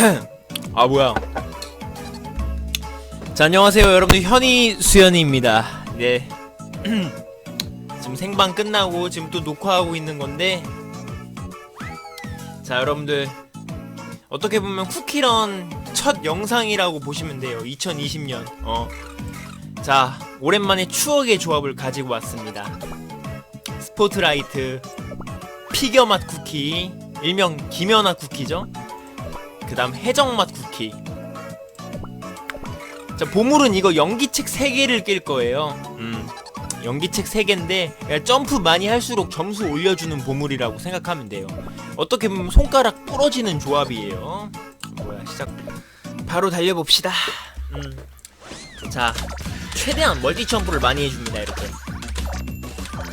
아 뭐야. 자 안녕하세요 여러분들. 현이 수연이입니다. 네. 지금 생방 끝나고 지금 또 녹화하고 있는 건데. 자 여러분들. 어떻게 보면 쿠키런 첫 영상이라고 보시면 돼요. 2020년. 어 자 오랜만에 추억의 조합을 가지고 왔습니다. 스포트라이트 피겨 맛 쿠키 일명 김연아 쿠키죠 그 다음 해적맛 쿠키. 자 보물은 이거 연기책 3개를 낄 거예요. 음 연기책 3개인데 점프 많이 할수록 점수 올려주는 보물이라고 생각하면 돼요. 어떻게 보면 손가락 부러지는 조합이에요. 뭐야 시작. 바로 달려봅시다. 음. 자 최대한 멀티 점프를 많이 해줍니다 이렇게.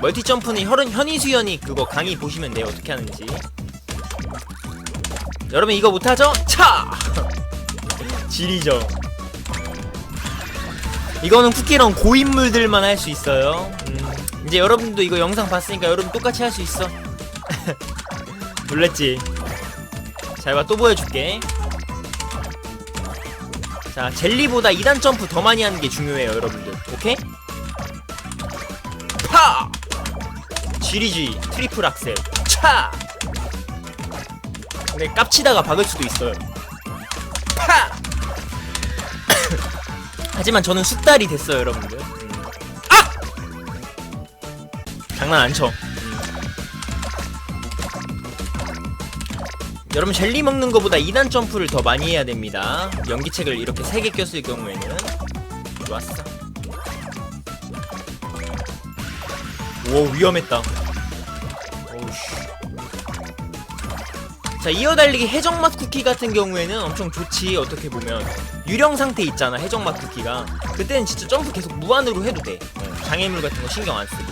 멀티 점프는 혈은 현이수연이 그거 강의 보시면 돼요. 어떻게 하는지 여러분 이거 못하죠? 차! 지리죠 이거는 쿠키런 고인물들만 할 수 있어요 음, 이제 여러분도 이거 영상 봤으니까 여러분 똑같이 할 수 있어 놀랬지? 자 이거 또 보여줄게 자 젤리보다 2단 점프 더 많이 하는 게 중요해요 여러분들 오케이? 파! 지리지 트리플 악셀 차! 근데 깝치다가 박을 수도 있어요. 파! 하지만 저는 숙달이 됐어요, 여러분들. 음. 아! 장난 안 쳐. 음. 여러분 젤리 먹는 것보다 2단 점프를 더 많이 해야 됩니다. 연기책을 이렇게 3개 꼈을 경우에는 좋았어. 오 위험했다. 자 이어달리기 해적맛 쿠키 같은 경우에는 엄청 좋지 어떻게 보면. 유령 상태 있잖아 해적맛 쿠키가. 그때는 진짜 점프 계속 무한으로 해도 돼. 어, 장애물 같은 거 신경 안 쓰고.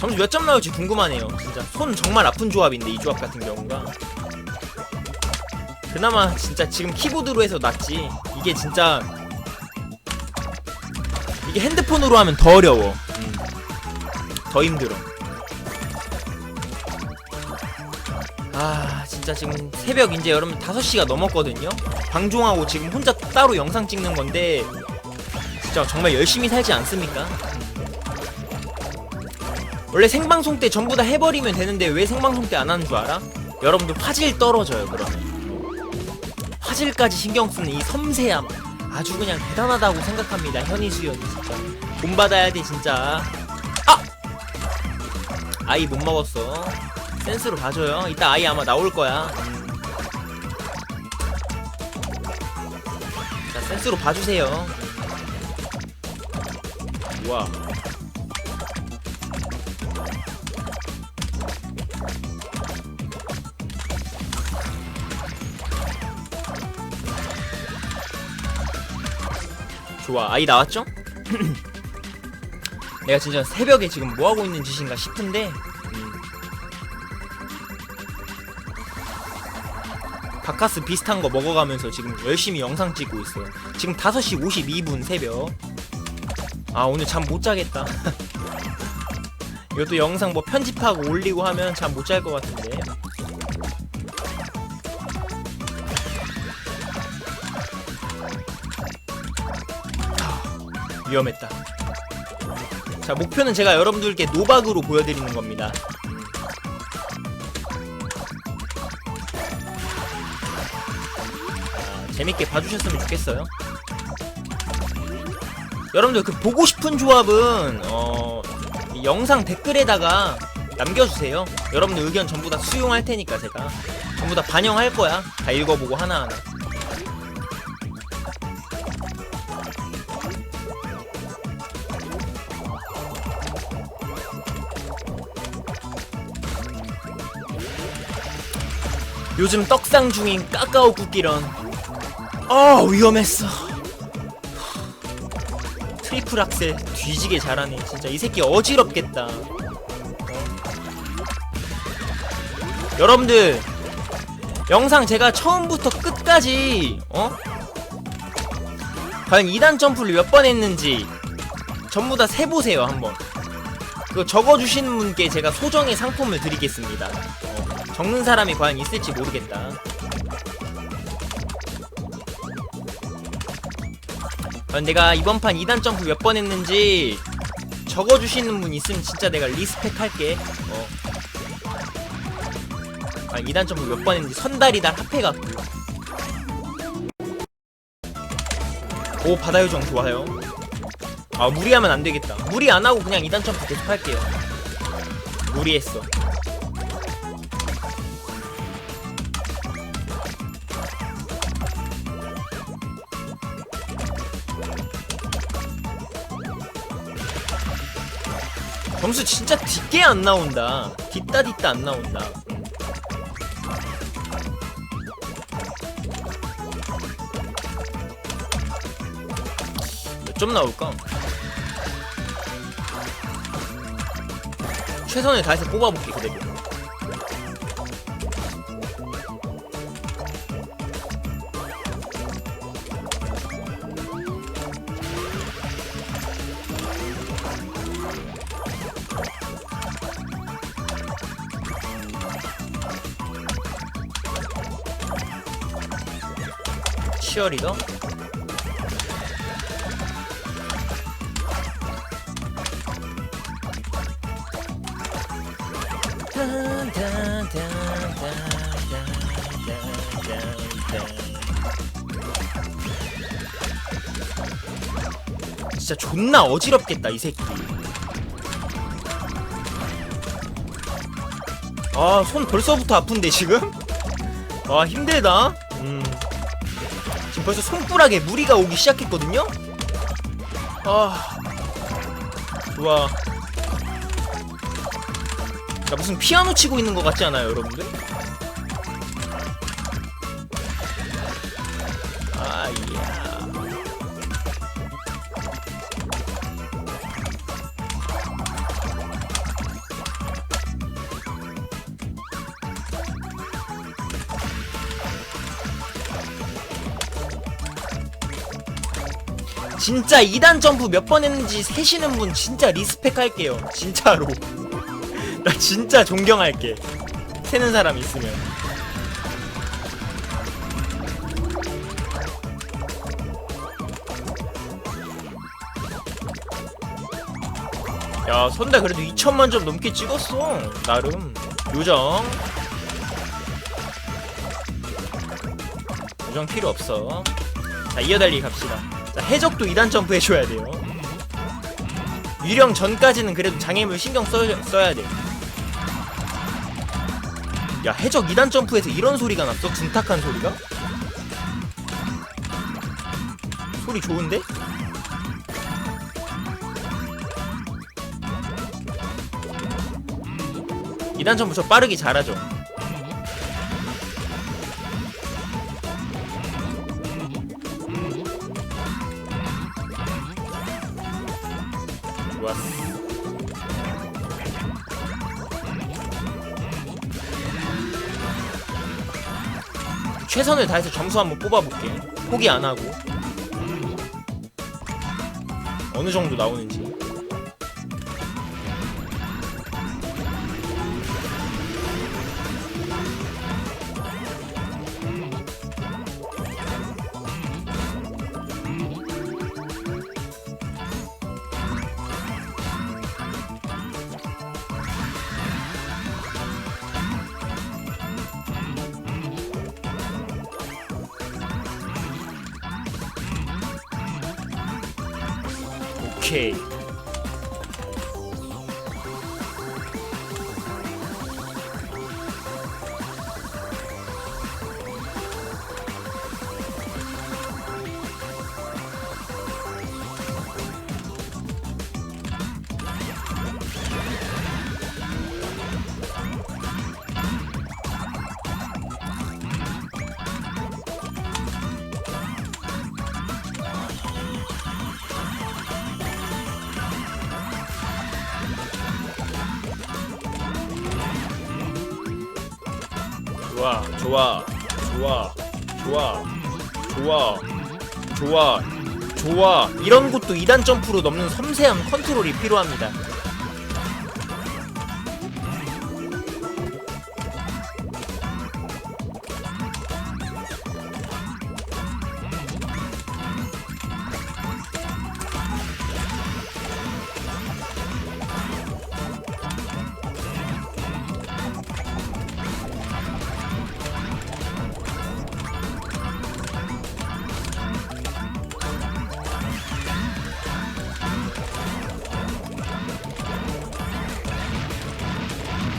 점수 몇 점 나올지 궁금하네요. 진짜 손 정말 아픈 조합인데 이 조합 같은 경우가. 그나마 진짜 지금 키보드로 해서 낫지. 이게 진짜 이게 핸드폰으로 하면 더 어려워. 음. 더 힘들어 아 진짜 지금 새벽 이제 여러분 5시가 넘었거든요 방종하고 지금 혼자 따로 영상 찍는 건데 진짜 정말 열심히 살지 않습니까? 원래 생방송 때 전부 다 해버리면 되는데 왜 생방송 때 안 하는 줄 알아? 여러분들 화질 떨어져요 그러면 화질까지 신경 쓰는 이 섬세함 아주 그냥 대단하다고 생각합니다 현이 수연이 진짜 본받아야 돼 진짜 아! 아이 못 먹었어 센스로 봐줘요. 이따 아이 아마 나올 거야. 음. 자, 센스로 봐주세요. 우와. 좋아, 아이 나왔죠? 내가 진짜 새벽에 지금 뭐하고 있는 짓인가 싶은데 바카스 비슷한 거 먹어가면서 지금 열심히 영상 찍고 있어요. 지금 5시 52분 새벽. 아, 오늘 잠 못 자겠다. 이것도 영상 뭐 편집하고 올리고 하면 잠 못 잘 것 같은데. 아, 위험했다. 자, 목표는 제가 여러분들께 노박으로 보여드리는 겁니다. 재밌게 봐주셨으면 좋겠어요. 여러분들 그 보고 싶은 조합은 어, 이 영상 댓글에다가 남겨주세요. 여러분들 의견 전부 다 수용할 테니까 제가 전부 다 반영할 거야. 다 읽어보고 하나하나. 요즘 떡상 중인 까까오 쿠키런 아 위험했어. 트리플 악셀 뒤지게 잘하네. 진짜 이 새끼 어지럽겠다. 어? 여러분들 영상 제가 처음부터 끝까지 어? 과연 2단 점프를 몇 번 했는지 전부 다 세보세요 한번. 그거 적어주시는 분께 제가 소정의 상품을 드리겠습니다. 어, 적는 사람이 과연 있을지 모르겠다 내가 이번 판 2단 점프 몇 번 했는지 적어주시는 분 있으면 진짜 내가 리스펙 할게. 어. 아, 2단 점프 몇 번 했는지 선달이달 합해갖고. 오, 바다 요정 좋아요. 아, 무리하면 안 되겠다. 무리 안 하고 그냥 2단 점프 계속 할게요. 무리했어. 점수 진짜 뒷게 안 나온다. 뒷다 뒷다 안 나온다. 몇 점 나올까? 최선을 다해서 뽑아볼게 그래도. 치어리더? 진짜 존나 어지럽겠다 이 새끼 아 손 벌써부터 아픈데 지금? 아 힘들다 음 지금 벌써 손가락에 무리가 오기 시작했거든요? 아 좋아 나 무슨 피아노 치고 있는 것 같지 않아요 여러분들? 아 이야 진짜 2단 점프 몇 번 했는지 세시는 분 진짜 리스펙 할게요. 진짜로. 나 진짜 존경할게. 세는 사람 있으면. 야, 선대 그래도 2천만 점 넘게 찍었어. 나름. 요정. 요정 필요 없어. 자, 이어달리 갑시다. 자, 해적도 2단 점프 해줘야 돼요. 유령 전까지는 그래도 장애물 신경 써, 써야 돼. 야, 해적 2단 점프에서 이런 소리가 났어? 둔탁한 소리가? 소리 좋은데? 이단 점프 저 빠르게 잘하죠. 최선을 다해서 점수 한번 뽑아볼게. 포기 안 하고. 어느 정도 나오는지. 오 좋아, 좋아, 좋아, 좋아, 좋아, 좋아. 이런 곳도 2단 점프로 넘는 섬세한 컨트롤이 필요합니다.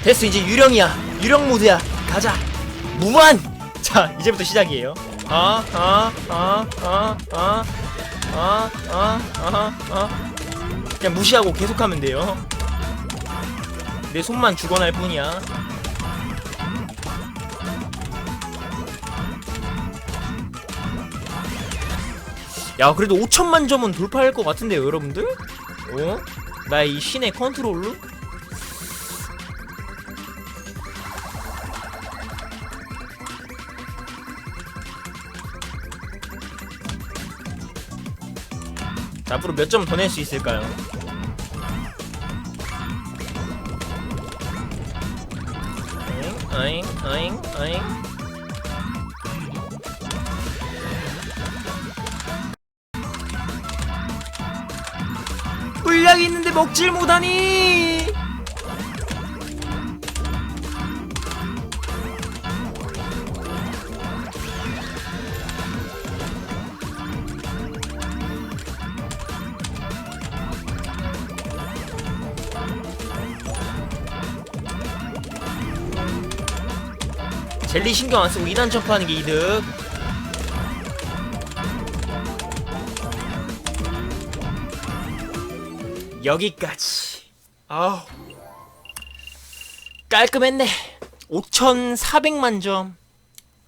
됐어 이제 유령이야. 유령 모드야. 가자. 무한 자 이제부터 시작이에요. 아 아 아 아 아 아 아 아아 그냥 무시하고 계속하면 돼요. 내 손만 죽어날 뿐이야. 야 그래도 5천만 점은 돌파할 것 같은데요 여러분들? 어? 나의 이 신의 컨트롤로? 자, 앞으로 몇 점 더 낼 수 있을까요? 어잉 어잉 어잉 물약이 있는데 먹질 못하니 젤리 신경 안 쓰고 2단 점프하는 게 이득. 여기까지. 아우. 깔끔했네. 5,400만 점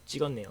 찍었네요